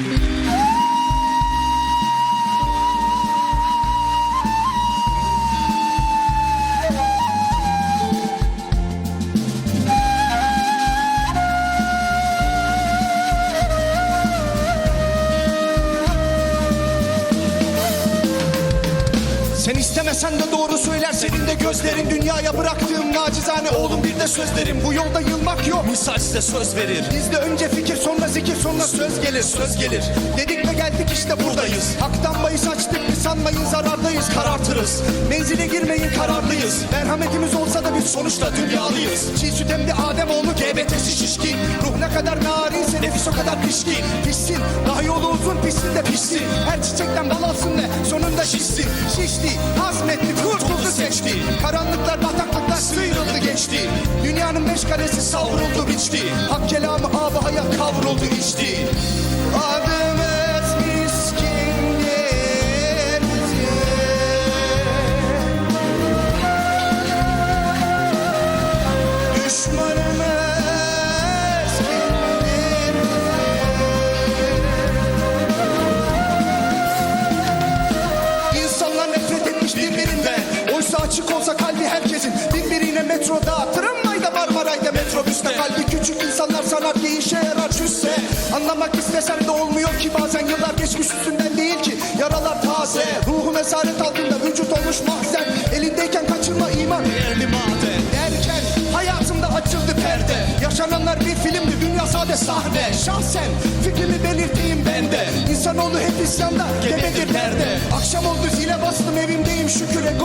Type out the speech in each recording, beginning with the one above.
Bye. Sen istemesen de doğru söyler senin de gözlerin Dünyaya bıraktığım nacizane oğlum. Bir de sözlerim. Bu yolda yılmak yok. Misal size söz verir. Bizde önce fikir sonra zikir sonra söz gelir. Söz gelir. Dedik ve geldik işte buradayız. Haktan bahis açtık bir sanmayın zarardayız. Karartırız. Menzile girmeyin kararlıyız. Merhametimiz olsa da biz sonuçta dünyalıyız. Çiğ süt emdi Ademoğlu GBT'si şişkin. Ruh ne kadar narinse nefis o kadar pişkin. Pişsin daha yolu uzun pişsin de pişsin Her çiçekten bal alsın ve sonunda şişsin. Şişti hazmetti kurtuldu seçti. Karanlıklar bataklıklar sıyrıldı geçti. Dünyanın beş karesi savruldu biçti. Hak kelamı abı hayat kavruldu içti. Adımız etmiş birbirinden Oysa açık olsa kalbi herkesin. Birbirine metroda, tramvayda, Marmaray'da Metrobüste. Kalbi küçük insanlar sanar ki işe yarar cüsse Anlamak istesem de olmuyor ki. Bazen Yıllar geçmiş üstünden değil ki. Yaralar taze. Ruhu mesaret altında vücut olmuş mahzen. Elindeyken kaçırma iman. Değerli maden. Derken hayatımda açıldı perde. Yaşananlar bir filmdi. Dünya sade sahne. Şahsen fikrimi belirteyim ben de. İnsanoğlu hep isyanda. Gebedir nerede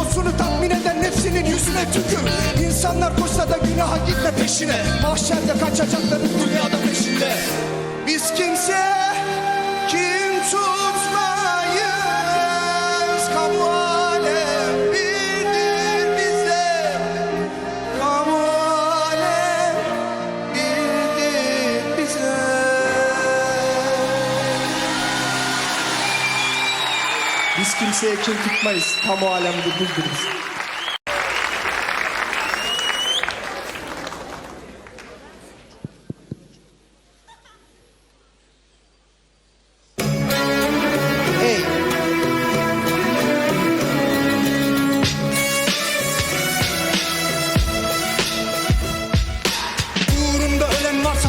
Egosunu tatmin eden nefsinin yüzüne tükür. İnsanlar koşsa da günaha gitme peşine. Mahşerde kaçacakları dünyada peşinde. Biz kimse kim tutmayız Biz kimseye kin tutmayız. Alemde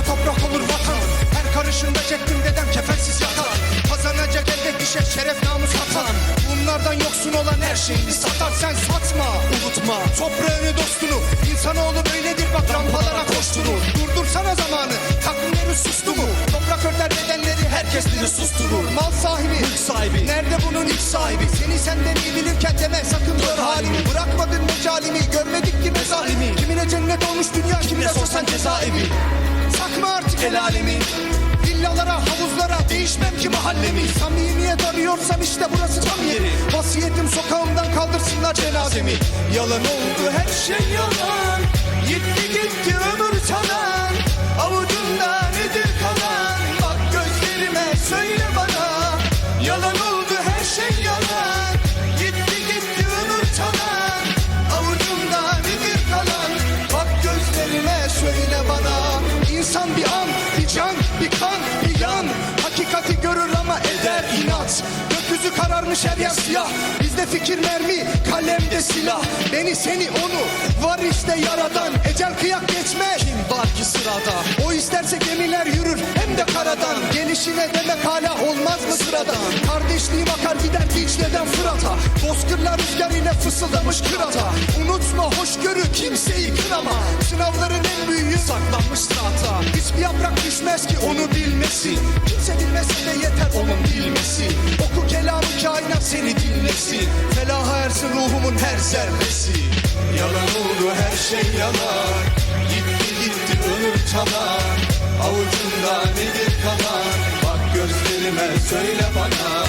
toprak olur vatan. Her karışında çektim dedem kefensiz yatan. Kazanacak elde düşer şeref namus hatan Bunlardan yoksun olan her şeyini satar sen satma. Unutma toprağını dostunu İnsanoğlu böyledir bak rampalara koşturur Durdursana zamanı takvimleri sustu mu? Toprak örter bedenleri herkes biri susturur Mal sahibi Mülk sahibi. Nerede bunun ilk sahibi? Seni senden iyi bilirken deme sakın gör halimi. Bırakmadın mecalimi görmedik ki mezalimi. Kimine cennet olmuş dünya kimine sorsan cezaevi. Sakma artık el alemi Villalara havuzlara değişmem ki mahallemi. Samimiyet arıyorsam işte burası tam yeri. Vasiyetim sokağımdan kaldırsınlar cenazemi. Yalan oldu her şey yalan. Gitti gitti ömür kararmış her yer siyah. Bizde fikir mermi, kalemde silah. Beni seni onu var işte yaradan. Ecel kıyak geçmez Kim var ki sırada? O isterse gemiler yürür hem de karadan. Gelişine demek hala olmaz mı sıradan? Kardeşliğim akar gider Dicle'den Fırat'a. Bozkırlar rüzgar ile fısıldamış kırata. Unutma hoşgörü kimseyi kınama. Sınavların en büyüğü Saklanmış tahta Hiçbir yaprak düşmez ki onu bilmesi. Kimse bilmese de yeter onun bilmesi kainat seni dinlesin. Felaha ersin ruhumun her zerresi. Yalan oldu her şey yalan. Gitti gitti ömür talan Avucunda nedir kalan? Bak gözlerime söyle bana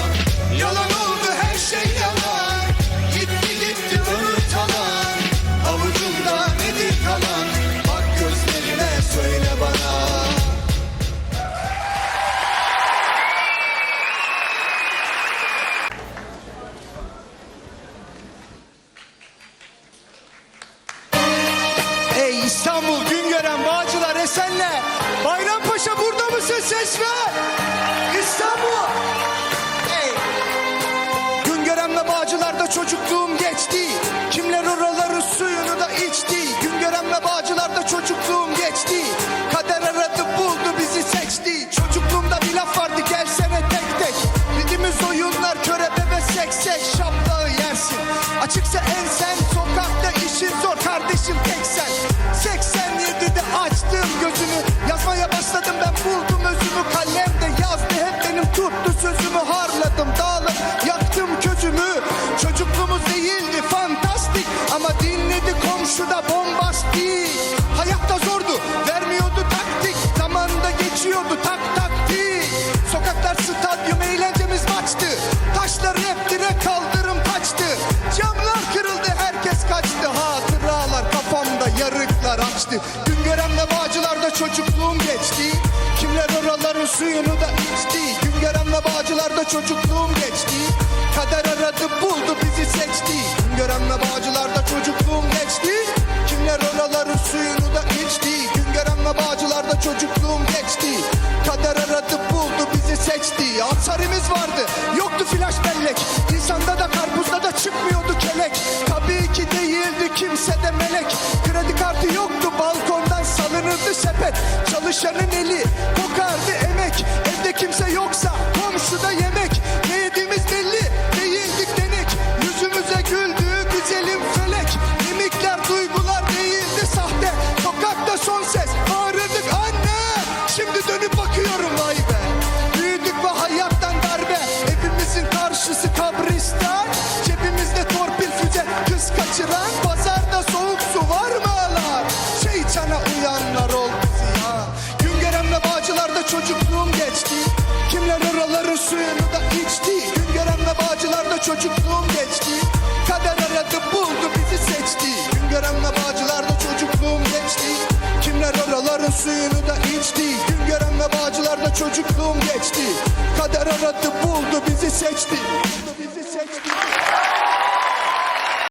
İstanbul, Güngören, Bağcılar, Esenler, Bayrampaşa burada mısın ses ver? İstanbul! Hey. Güngören ve Bağcılar'da çocukluğum geçti. Kimler oraları suyunu da içti. Güngören ve Bağcılar'da çocukluğum geçti. Kader aradı buldu bizi seçti. Çocukluğumda bir laf vardı gelsene tek tek. Bildiğimiz oyunlar körebe ve seksek. Şaplağı yersin. Açıkça ensen sokakta işin zor kardeşim. Tuttu sözümü Harladım dağlar yaktım közümü Çocukluğumuz değildi fantastik Ama dinledi komşuda bombastik Hayatta zordu vermiyordu taktik Zamanda geçiyordu tak taktik. Sokaklar stadyum eğlencemiz maçtı Taşlar hep direk kaldırım taçtı Camlar kırıldı herkes kaçtı Hatıralar kafamda yarıklar açtı. Güngören'le Bağcılar'da çocukluğum geçti. Kimler oraların suyunu da içti Bağcılar'da çocukluğum geçti. Kader aradı buldu bizi seçti. Güngören'le Bağcılar'da çocukluğum geçti. Kimler oraların suyunu da içti. Güngören'le Bağcılar'da çocukluğum geçti. Kader aradı buldu bizi seçti. Atsarimiz vardı yoktu flash bellek. İnsanda da karpuzda da çıkmıyordu kelek. Tabii ki değildi kimse de melek. Kredi kartı yoktu balkondan salınırdı sepet. Çalışanın eli kokardı emek çocukluğum geçti. Kader aradı buldu bizi seçti. Güngören'le Bağcılar'da çocukluğum geçti. Kimler oraların suyunu da içti? Güngören'le Bağcılar'da çocukluğum geçti. Kader aradı buldu bizi seçti. Buldu bizi seçti